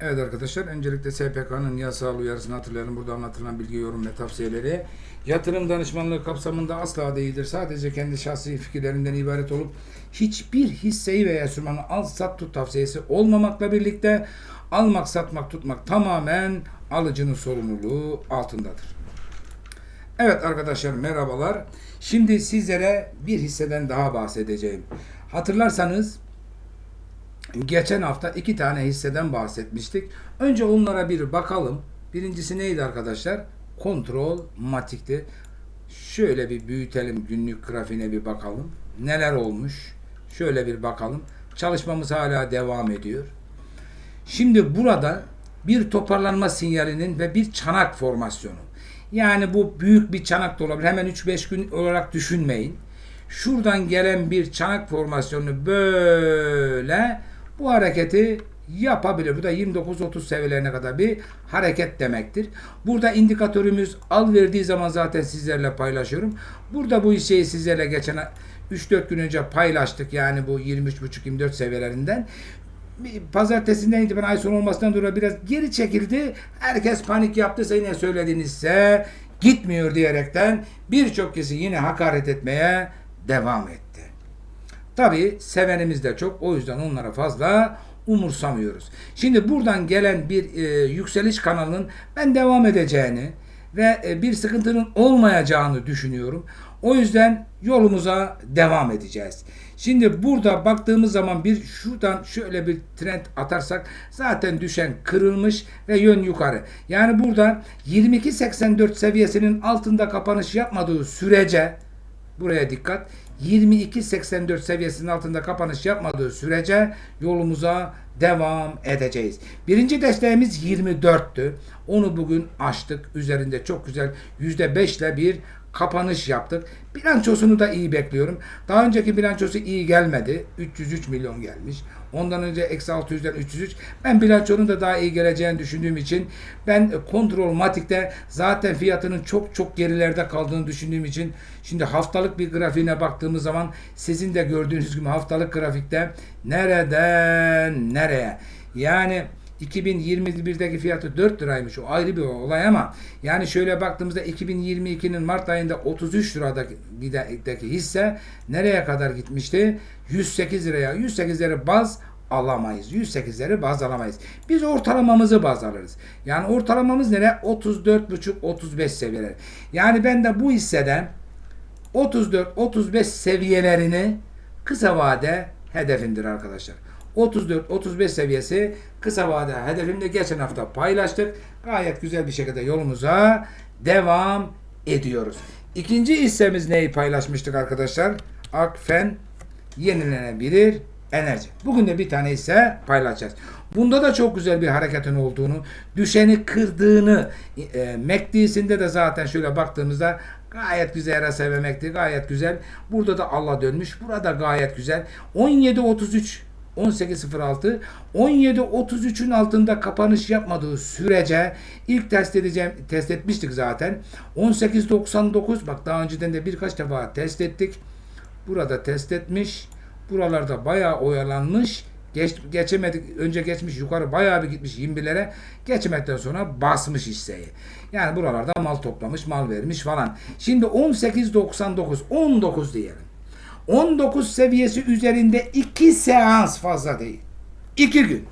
Evet arkadaşlar öncelikle SPK'nın yasal uyarısını hatırlayalım. Burada anlatılan bilgi, yorum ve tavsiyeleri yatırım danışmanlığı kapsamında asla değildir. Sadece kendi şahsi fikirlerinden ibaret olup hiçbir hisseyi veya sürmanı al sat tut tavsiyesi olmamakla birlikte almak satmak tutmak tamamen alıcının sorumluluğu altındadır. Evet arkadaşlar merhabalar. Şimdi sizlere bir hisseden daha bahsedeceğim. Hatırlarsanız geçen hafta iki tane hisseden bahsetmiştik. Önce onlara bir bakalım. Birincisi neydi arkadaşlar? Kontrol matikti. Şöyle bir büyütelim günlük grafiğine bir bakalım. Neler olmuş? Şöyle bir bakalım. Çalışmamız hala devam ediyor. Şimdi burada bir toparlanma sinyalinin ve bir çanak formasyonu. Yani bu büyük bir çanak da olabilir. Hemen 3-5 gün olarak düşünmeyin. Şuradan gelen bir çanak formasyonu böyle bu hareketi yapabilir. Bu da 29-30 seviyelerine kadar bir hareket demektir. Burada indikatörümüz al verdiği zaman zaten sizlerle paylaşıyorum. Burada bu hisseyi sizlerle geçen 3-4 gün önce paylaştık. Yani bu 23.5-24 seviyelerinden. Pazartesinden itibaren ay sonu olmasından dolayı biraz geri çekildi. Herkes panik yaptıysa yine söylediğinizse gitmiyor diyerekten birçok kişi yine hakaret etmeye devam etti. Tabi sevenimiz de çok. O yüzden onlara fazla umursamıyoruz. Şimdi buradan gelen bir e, yükseliş kanalının ben devam edeceğini ve e, bir sıkıntının olmayacağını düşünüyorum. O yüzden yolumuza devam edeceğiz. Şimdi burada baktığımız zaman bir şuradan şöyle bir trend atarsak zaten düşen kırılmış ve yön yukarı. Yani burada 22.84 seviyesinin altında kapanış yapmadığı sürece buraya dikkat 22.84 seviyesinin altında kapanış yapmadığı sürece yolumuza devam edeceğiz. Birinci desteğimiz 24'tü. Onu bugün açtık. Üzerinde çok güzel %5 ile bir kapanış yaptık. Bilançosunu da iyi bekliyorum. Daha önceki bilançosu iyi gelmedi. 303 milyon gelmiş. Ondan önce eksi 600'den 303. Ben bilançonun da daha iyi geleceğini düşündüğüm için ben kontrol matikte zaten fiyatının çok çok gerilerde kaldığını düşündüğüm için şimdi haftalık bir grafiğine baktığımız zaman sizin de gördüğünüz gibi haftalık grafikte nereden nereye yani 2021'deki fiyatı 4 liraymış. O ayrı bir olay ama yani şöyle baktığımızda 2022'nin Mart ayında 33 liradaki hisse nereye kadar gitmişti? 108 liraya. 108 lira baz alamayız. 108'leri baz alamayız. Biz ortalamamızı baz alırız. Yani ortalamamız nere? 34,5-35 seviyeler. Yani ben de bu hisseden 34-35 seviyelerini kısa vade hedefimdir arkadaşlar. 34-35 seviyesi kısa vade hedefimde geçen hafta paylaştık. Gayet güzel bir şekilde yolumuza devam ediyoruz. İkinci hissemiz neyi paylaşmıştık arkadaşlar? Akfen yenilenebilir enerji. Bugün de bir tane hisse paylaşacağız. Bunda da çok güzel bir hareketin olduğunu, düşeni kırdığını, e, MACD'sinde de zaten şöyle baktığımızda gayet güzel ve MACD gayet güzel. Burada da Allah dönmüş. Burada gayet güzel. 17.33 18.06 17.33'ün altında kapanış yapmadığı sürece ilk test edeceğim test etmiştik zaten. 18.99 bak daha önceden de birkaç defa test ettik. Burada test etmiş. Buralarda bayağı oyalanmış. Geç, geçemedik. Önce geçmiş yukarı bayağı bir gitmiş 21'lere. Geçmekten sonra basmış hisseyi. Yani buralarda mal toplamış, mal vermiş falan. Şimdi 18.99 19 diyelim. 19 seviyesi üzerinde 2 seans fazla değil. 2 gün.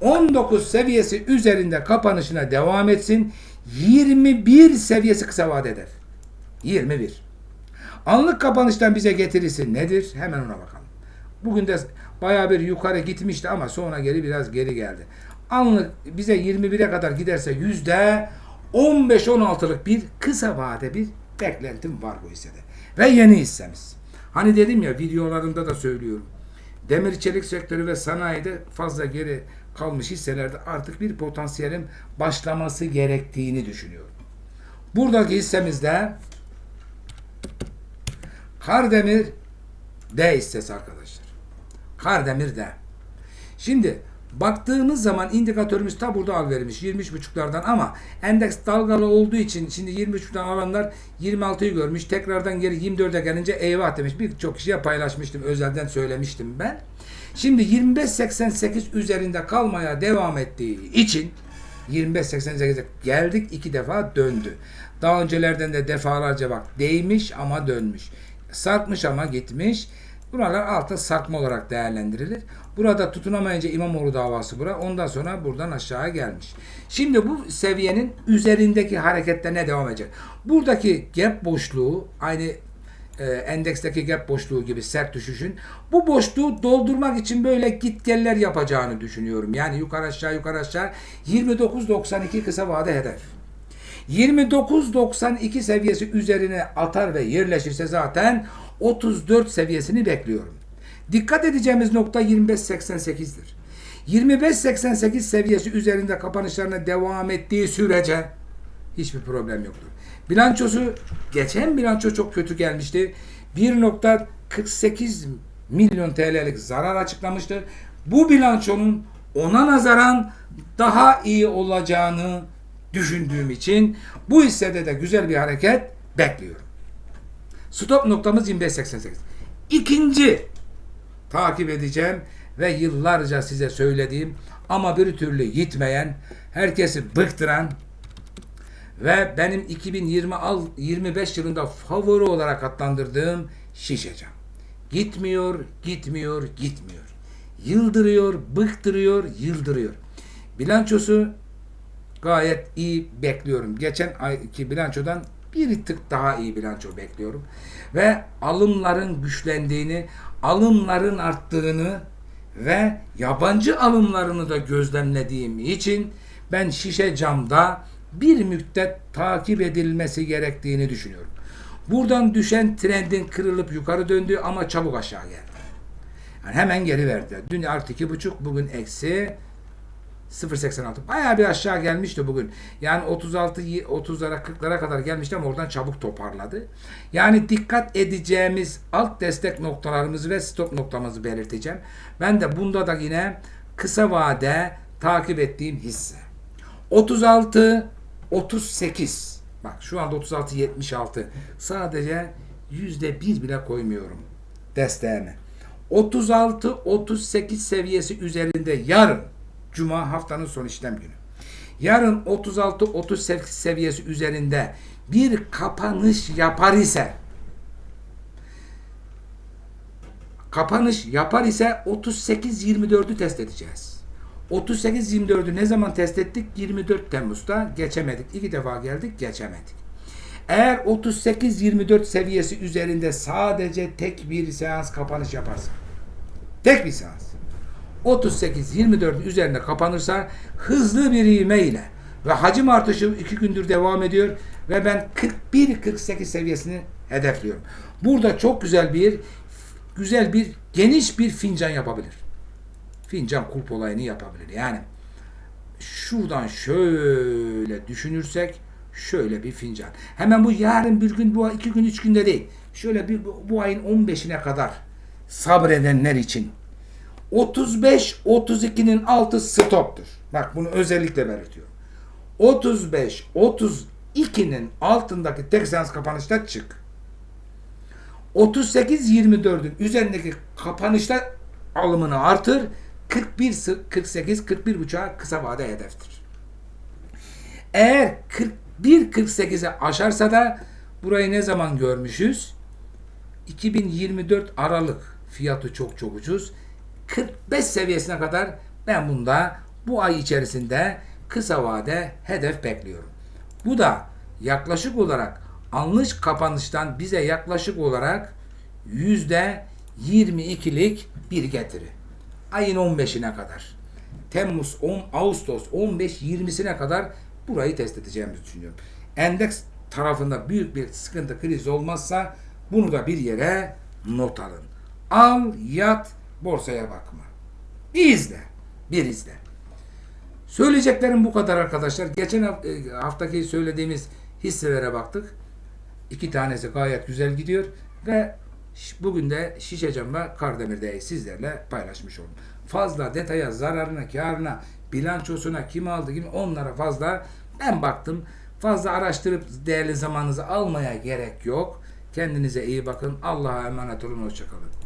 19 seviyesi üzerinde kapanışına devam etsin. 21 seviyesi kısa vade hedef. 21. Anlık kapanıştan bize getirisi nedir? Hemen ona bakalım. Bugün de bayağı bir yukarı gitmişti ama sonra geri biraz geri geldi. Anlık bize 21'e kadar giderse yüzde 15-16'lık bir kısa vade bir beklentim var bu hissede. Ve yeni hissemiz. Hani dedim ya videolarında da söylüyorum. Demir çelik sektörü ve sanayide fazla geri kalmış hisselerde artık bir potansiyelin başlaması gerektiğini düşünüyorum. Buradaki hissemizde Kardemir D hissesi arkadaşlar. Kardemir D. Şimdi baktığımız zaman indikatörümüz ta burada al vermiş 23.5'lardan ama endeks dalgalı olduğu için şimdi 23.5'dan alanlar 26'yı görmüş. Tekrardan geri 24'e gelince eyvah demiş. Birçok kişiye paylaşmıştım. Özelden söylemiştim ben. Şimdi 25.88 üzerinde kalmaya devam ettiği için 25.88'e geldik iki defa döndü. Daha öncelerden de defalarca bak değmiş ama dönmüş. Sarkmış ama gitmiş. Buralar altta sarkma olarak değerlendirilir. Burada tutunamayınca İmamoğlu davası bura. Ondan sonra buradan aşağıya gelmiş. Şimdi bu seviyenin üzerindeki hareketlerine devam edecek. Buradaki gap boşluğu aynı e, endeksteki gap boşluğu gibi sert düşüşün bu boşluğu doldurmak için böyle gitgeller yapacağını düşünüyorum. Yani yukarı aşağı yukarı aşağı 29.92 kısa vade hedef. 29.92 seviyesi üzerine atar ve yerleşirse zaten 34 seviyesini bekliyorum. Dikkat edeceğimiz nokta 25.88'dir. 25.88 seviyesi üzerinde kapanışlarına devam ettiği sürece hiçbir problem yoktur. Bilançosu geçen bilanço çok kötü gelmişti. 1.48 milyon TL'lik zarar açıklamıştı. Bu bilançonun ona nazaran daha iyi olacağını düşündüğüm için bu hissede de güzel bir hareket bekliyorum. Stop noktamız 25.88. İkinci takip edeceğim ve yıllarca size söylediğim ama bir türlü gitmeyen, herkesi bıktıran ve benim 2020 al 25 yılında favori olarak adlandırdığım Şişecam. Gitmiyor, gitmiyor, gitmiyor. Yıldırıyor, bıktırıyor, yıldırıyor. Bilançosu gayet iyi bekliyorum. Geçen ayki bilançodan bir tık daha iyi bilanço bekliyorum. Ve alımların güçlendiğini, alımların arttığını ve yabancı alımlarını da gözlemlediğim için ben şişe camda bir müddet takip edilmesi gerektiğini düşünüyorum. Buradan düşen trendin kırılıp yukarı döndüğü ama çabuk aşağı geldi. Yani hemen geri verdi. Dün artı iki buçuk, bugün eksi 0.86. Bayağı bir aşağı gelmişti bugün. Yani 36 30'lara 40'lara kadar gelmişti ama oradan çabuk toparladı. Yani dikkat edeceğimiz alt destek noktalarımızı ve stop noktamızı belirteceğim. Ben de bunda da yine kısa vade takip ettiğim hisse. 36 38 Bak şu anda 36 76. Sadece yüzde bir bile koymuyorum desteğimi. 36 38 seviyesi üzerinde yarın Cuma haftanın son işlem günü. Yarın 36-38 seviyesi üzerinde bir kapanış yapar ise kapanış yapar ise 38-24'ü test edeceğiz. 38-24'ü ne zaman test ettik? 24 Temmuz'da geçemedik. İki defa geldik geçemedik. Eğer 38-24 seviyesi üzerinde sadece tek bir seans kapanış yaparsa tek bir seans 38-24 üzerinde kapanırsa hızlı bir ivme ile ve hacim artışı iki gündür devam ediyor ve ben 41-48 seviyesini hedefliyorum. Burada çok güzel bir güzel bir geniş bir fincan yapabilir. Fincan kulp olayını yapabilir. Yani şuradan şöyle düşünürsek şöyle bir fincan. Hemen bu yarın bir gün bu iki gün üç günde değil. Şöyle bir bu ayın 15'ine kadar sabredenler için 35-32'nin altı stoptur. Bak bunu özellikle belirtiyorum. 35-32'nin altındaki tek seans kapanışta çık. 38-24'ün üzerindeki kapanışta alımını artır. 41 48 41 buçuğa kısa vade hedeftir. Eğer 41 48'e aşarsa da burayı ne zaman görmüşüz? 2024 Aralık fiyatı çok çok ucuz. 45 seviyesine kadar ben bunda bu ay içerisinde kısa vade hedef bekliyorum. Bu da yaklaşık olarak anlış kapanıştan bize yaklaşık olarak yüzde 22'lik bir getiri. Ayın 15'ine kadar. Temmuz 10, Ağustos 15-20'sine kadar burayı test edeceğimizi düşünüyorum. Endeks tarafında büyük bir sıkıntı kriz olmazsa bunu da bir yere not alın. Al, yat, borsaya bakma. Bir izle. Bir izle. Söyleyeceklerim bu kadar arkadaşlar. Geçen e, haftaki söylediğimiz hisselere baktık. İki tanesi gayet güzel gidiyor ve bugün de Şişecam ve Kardemir'de sizlerle paylaşmış oldum. Fazla detaya, zararına, karına, bilançosuna, kim aldı, kim onlara fazla ben baktım. Fazla araştırıp değerli zamanınızı almaya gerek yok. Kendinize iyi bakın. Allah'a emanet olun. Hoşçakalın.